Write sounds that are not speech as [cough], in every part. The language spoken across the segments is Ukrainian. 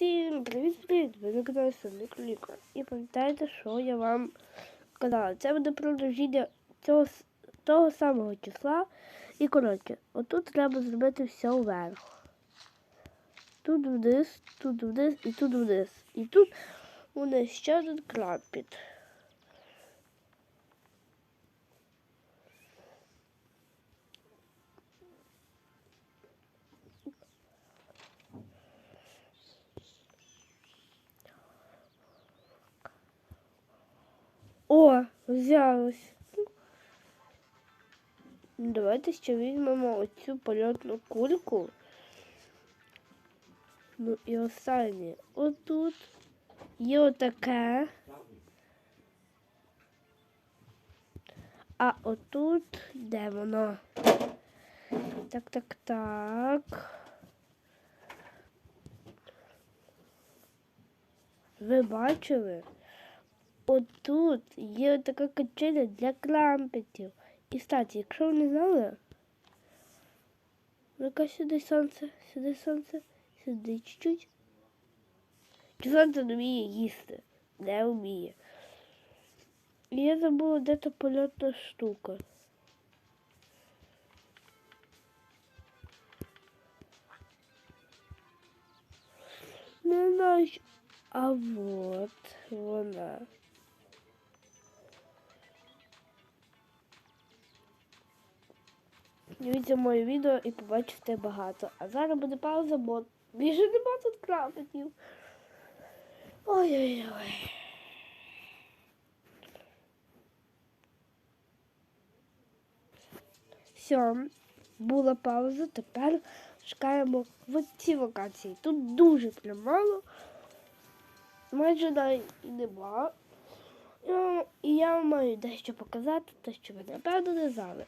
Всім привіт-привіт! Ви на каналі Сонник Лікар. І пам'ятаєте, що я вам казала? Це буде продовження цього того самого числа. І коротше, отут треба зробити все вверх. Тут вниз, тут вниз і тут вниз. І тут у нас ще один крапіт. О, взялось. Давайте ще візьмемо оцю польотну кульку. Ну і останнє. Отут є отаке. А отут де воно? Так, так, так. Ви бачили? Отут є така качеля для крампетів. І кстати, якщо ви не знали, ну-ка сюди сонце, сюди сонце, сюди чуть-чуть. Сонце не вміє їсти? Не вміє. І я забула, де та польотна штука. Не знаю, а вот вона. Дивіться моє відео і побачите багато. А зараз буде пауза, бо більше нема тут крапетів. Ой-ой-ой. Все, була пауза, тепер шукаємо в цій локації. Тут дуже прям. Майже навіть і нема. Ну, І я вам маю дещо показати, те, що ви напевно не знали.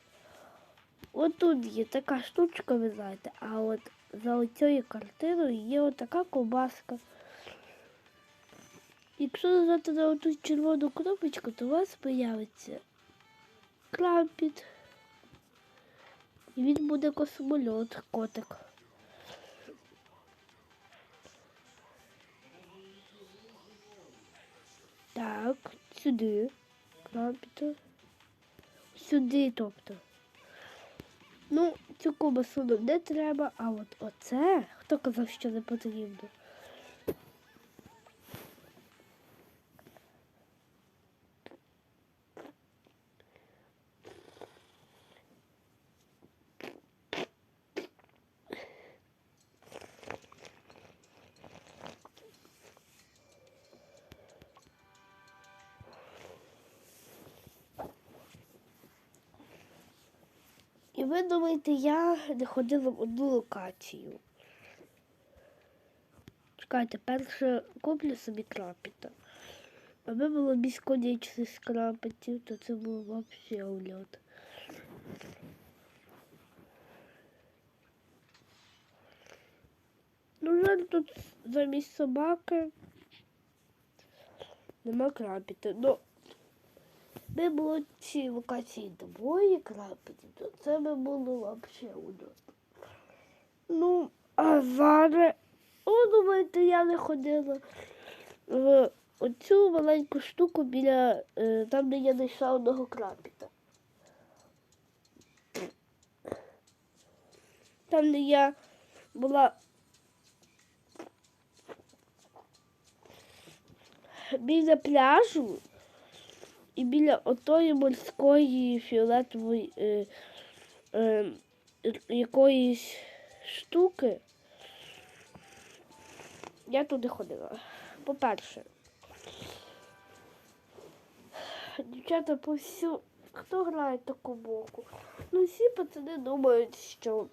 От тут є така штучка, ви знаєте, а от за оцією картиною є отака ковбаска. Якщо нажати на оту червону кнопочку, то у вас появиться крампіт. І він буде космольот, котик. Так, сюди. Крампіта. Сюди, тобто. Ну, цю ковбасу нам не треба, а от оце, хто казав, що не потрібно. І ви думаєте, я не ходила в одну локацію. Чекайте, перше куплю собі крапіта. Аби було безконечно з крапетів, то це було взагалі ульот. Ну, жаль, тут замість собаки нема крапіта. Ну, би було ці локації двоє крапетів, то це би було взагалі ульот. Ну, а зараз, о, думаєте, я не ходила в оцю маленьку штуку біля е, там, де я знайшла одного крапіта. Там, де я була біля пляжу і біля отої морської фіолетової е, е, якоїсь штуки. Я туди ходила. По-перше, дівчата по всю. Хто грає таку боку? Ну, всі пацани думають, що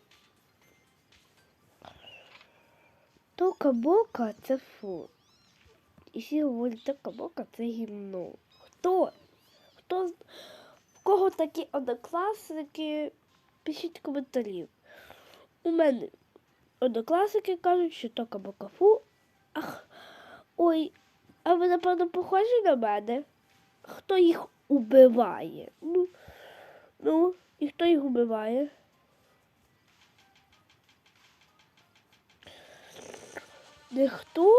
тока бока це фу. І всі говорять, тока бока це гімно. Хто? Хто в кого такі однокласники? Пишіть коментарів. У мене однокласники кажуть, що тока бока фу. Ах, ой, а ви, напевно, похожі на мене? Хто їх убиває? Ну, ну, і хто їх убиває? Ніхто?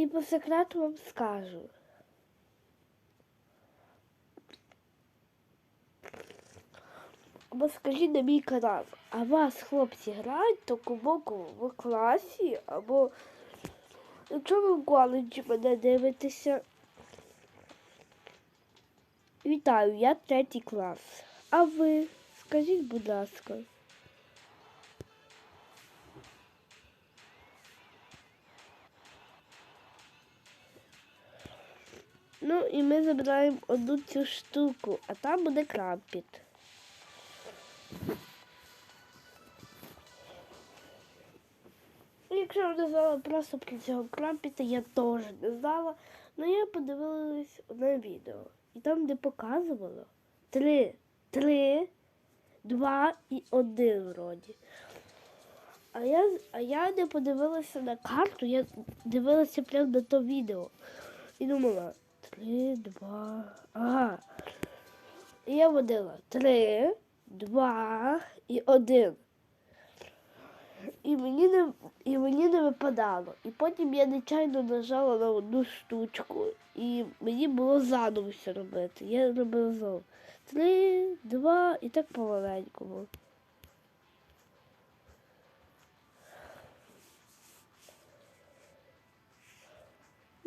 І по секрету вам скажу. Або скажіть на мій канал, а вас хлопці грають таку боку в класі, або якщо ви в коледжі мене дивитеся. Вітаю, я третій клас. А ви скажіть, будь ласка. Ну і ми забираємо одну цю штуку, а там буде крампіт. Якщо ви не знали просто про цього крампіта, я теж не знала. Ну я подивилась одне відео. І там, де показувало три, три, два і один вроді. А я, а я не подивилася на карту, я дивилася прямо на то відео. І думала, три, два. Ага. І я водила три, два і один. І мені не, і мені не випадало. І потім я нечайно нажала на одну штучку. І мені було заново все робити. Я робила знову. Три, два і так помаленькому.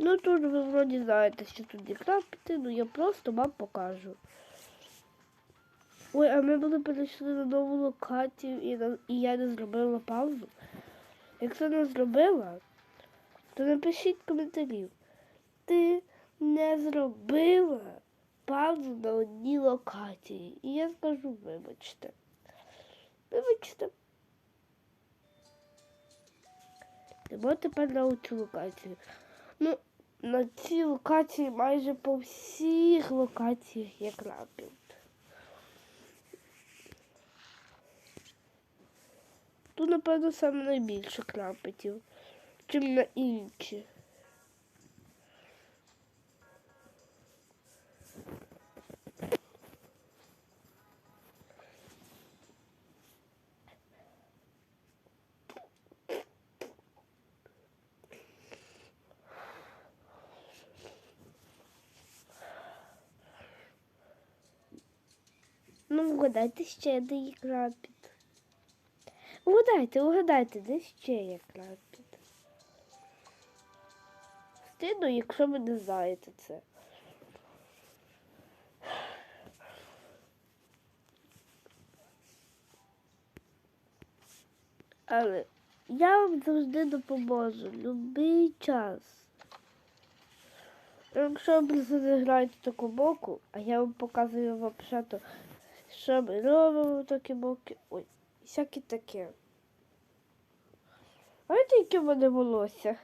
Ну тут ви вроді знаєте, що тут є крапити, ну я просто вам покажу. Ой, а ми були перейшли на нову локацію і, на- і я не зробила паузу. Якщо не зробила, то напишіть коментарів. Ти не зробила паузу на одній локації. І я скажу, вибачте. Вибачте. Йдемо тепер на цю локацію. Ну, на цій локації майже по всіх локаціях є крапінг. Тут, напевно, саме найбільше крапетів, чим на інші. Ну, вгадайте ще, де є крапіт. Угадайте, угадайте, де ще є крапіт. Стидно, якщо ви не знаєте це. Але я вам завжди допоможу. Любий час. Якщо ви не таку боку, а я вам показую взагалі, що ми робимо такі боки. Ой, всяке таке. А це яке в мене волосся.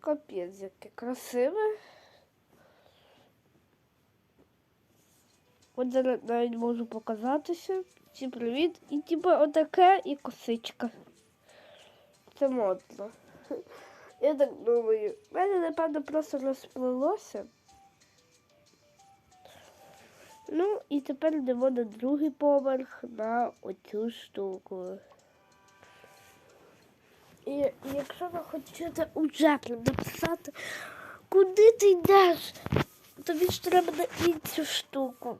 Капець, яке красиве. От зараз навіть можу показатися. Всім привіт. І типу отаке і косичка. Це модно. [laughs] Я так думаю. В мене, напевно, просто розплилося. Ну, і тепер йдемо на другий поверх на оцю штуку. І, якщо ви хочете уже написати, куди ти йдеш, тобі ж треба на іншу штуку.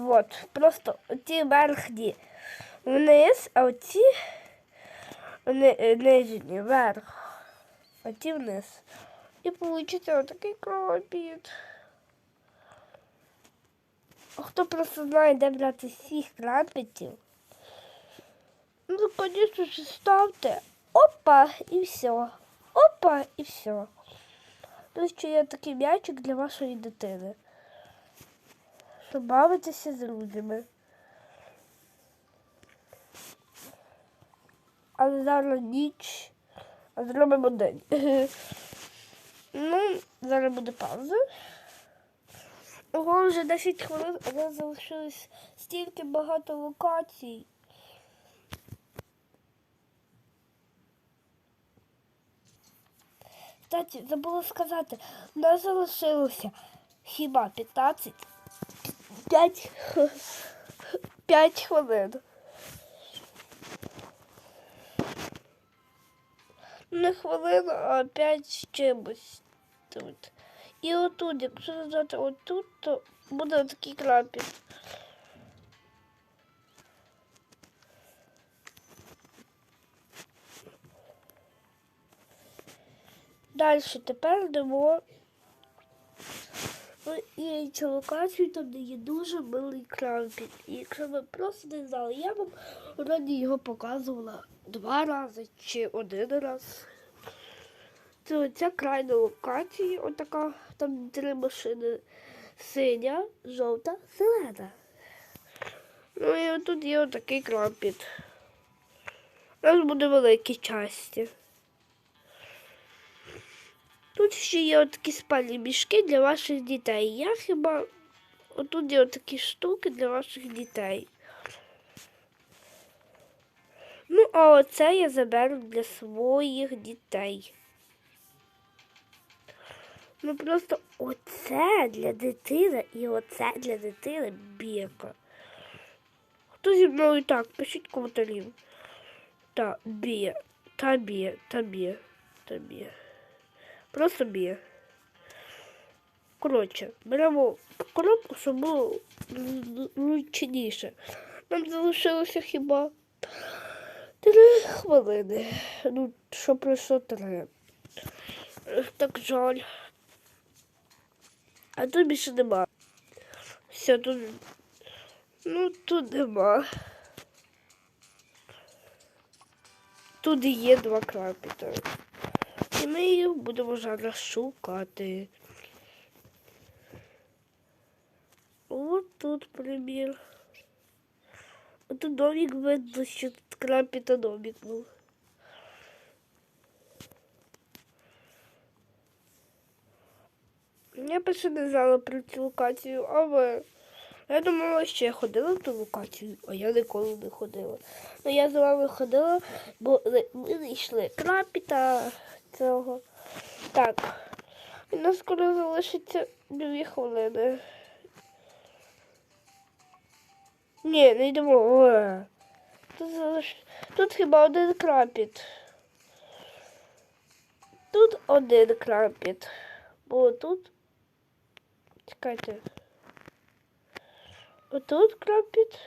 От, просто оці верхні вниз, а оці ни, нижні вверх, ті вниз. І получиться отакий кропіт. А хто просто знає, де брати всіх крапітів, ну, звісно ж, ставте. Опа, і все. Опа, і все. Тобто що є такий м'ячик для вашої дитини. Щоб бавитися з друзями. Але зараз ніч, а зробимо день. [laughs] Ну, зараз буде пауза. Ого, вже 10 хвилин, а нас залишилось стільки багато локацій. Кстати, забула сказати, у нас залишилося хіба 15 5, 5 хвилин. Не хвилину, а 5 з чимось тут. І отут, якщо нажати отут, то буде такий крапік. Далі тепер йдемо в іншу локацію, там де є дуже милий крампік. І якщо ви просто не знали, я вам раді його показувала два рази чи один раз. Це оця крайна локація, отака, там три машини. Синя, жовта, зелена. Ну і отут є отакий крампіт. У нас буде великі часті. Тут ще є такі спальні мішки для ваших дітей. Я хіба отут є такі штуки для ваших дітей. Ну, а оце я заберу для своїх дітей. Ну просто оце для дитини і оце для дитини бірка. Хто зі мною так? Пишіть коментарі. Та бє, та бє, та бє, та бє. Просто б'є. Коротше, беремо коробку, щоб було зручніше. Нам залишилося хіба три хвилини. Ну, що пройшло три. Так жаль. А тут більше нема. Все, тут. Ну, тут нема. Тут є два крапіта. І ми їх будемо зараз шукати. От тут примір. От домик видно, що тут крапіта домик був. Я перше не знала про цю локацію, але я думала, що я ходила в ту локацію, а я ніколи не ходила. Ну я з вами ходила, бо ми не йшли крапіта цього. Так. У нас скоро залишиться дві хвилини. Ні, не йдемо. Тут, залиш... Тут хіба один крапіт. Тут один крапіт. Бо тут. Чекайте. Отут крапіт.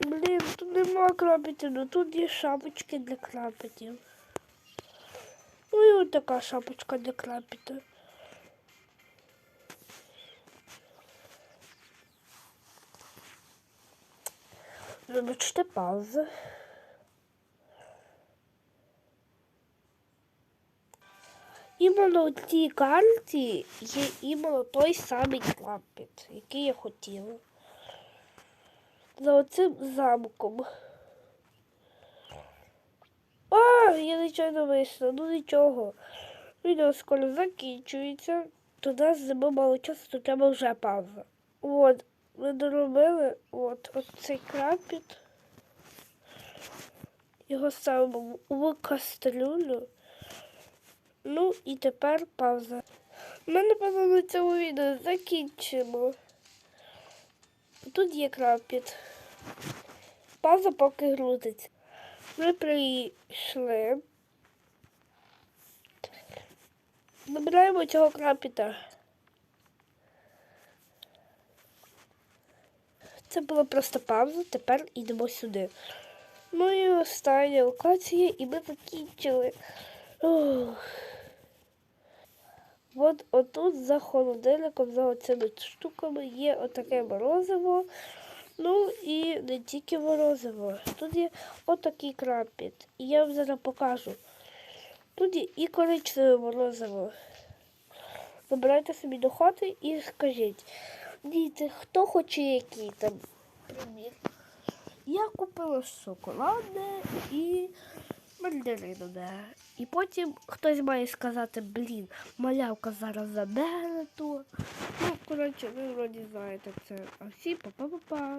Блін, тут нема крапітів, але тут є шапочки для крапітів. Така шапочка для крапіта. Вибачте пауза. Іменно в цій карті є іменно той самий крапіт, який я хотіла. За оцим замком. А, я нечайно вийшла, ну нічого. Відео скоро закінчується. То нас зима мало часу, то треба вже пауза. От, ми доробили от, от цей крапіт. Його ставимо в кастрюлю. Ну і тепер пауза. Ми, напевно, на цьому відео закінчимо. Тут є крапіт. Пауза поки грузиться. Ми прийшли. Набираємо цього крапіта. Це була просто пауза, тепер йдемо сюди. Ну і остання локація, і ми закінчили. Ух. От отут за холодильником, за оцими штуками є отаке морозиво. Ну і не тільки морозиво. Тут є отакий крапіт. І я вам зараз покажу. Тут і коричневе морозиво. Забирайте собі до хати і скажіть, діти, хто хоче який там примір. Я купила шоколадне і мандаринове. І потім хтось має сказати, блін, малявка зараз забере то. Ну, коротше, ви вроді знаєте це. А всі па-па-па-па.